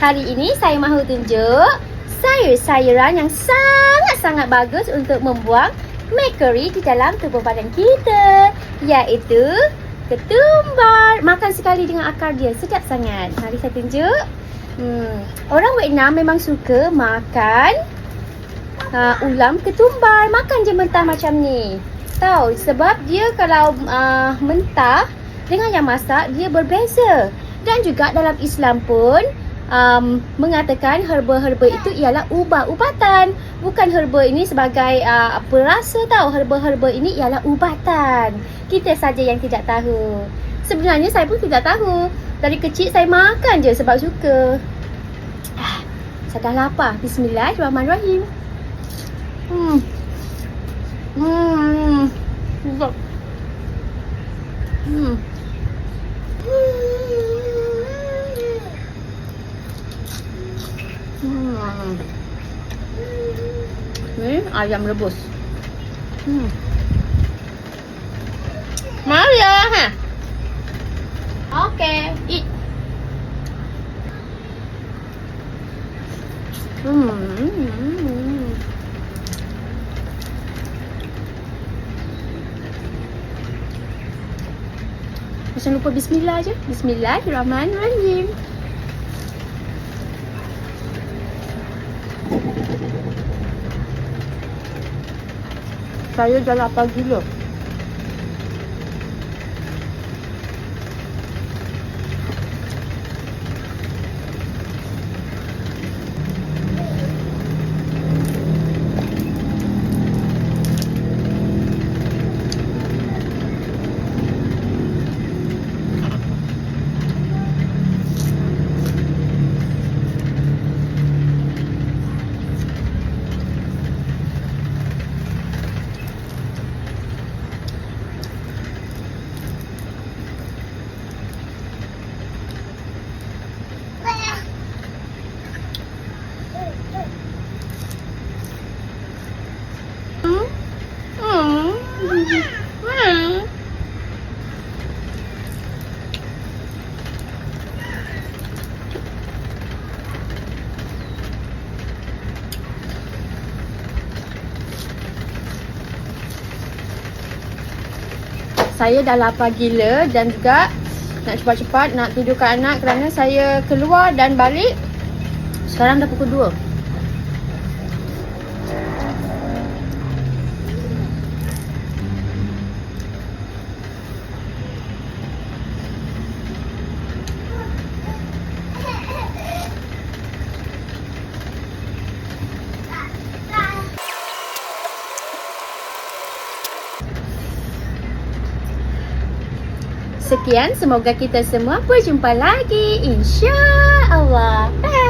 Hari ini saya mahu tunjuk sayur-sayuran yang sangat-sangat bagus untuk membuang mercury di dalam tubuh badan kita. Iaitu ketumbar. Makan sekali dengan akar dia. Sedap sangat. Mari saya tunjuk. Hmm. Orang Vietnam memang suka makan uh, ulam ketumbar. Makan je mentah macam ni. Tahu sebab dia kalau uh, mentah dengan yang masak dia berbeza. Dan juga dalam Islam pun um, mengatakan herba-herba itu ialah ubat-ubatan. Bukan herba ini sebagai uh, apa rasa tahu. Herba-herba ini ialah ubatan. Kita saja yang tidak tahu. Sebenarnya saya pun tidak tahu. Dari kecil saya makan je sebab suka. Ah, saya dah lapar. Bismillahirrahmanirrahim. Hmm. Hmm. Sedap. Hmm. Hmm. Ni ayam rebus. Hmm. Mari ya, ha. Okay, eat. Hmm. Jangan lupa bismillah je. Bismillahirrahmanirrahim. Saya dah lapar gila. Hmm. Hmm. Hmm. Saya dah lapar gila dan juga nak cepat-cepat nak tidurkan anak kerana saya keluar dan balik sekarang dah pukul 2. Sekian, semoga kita semua berjumpa lagi. InsyaAllah. Bye.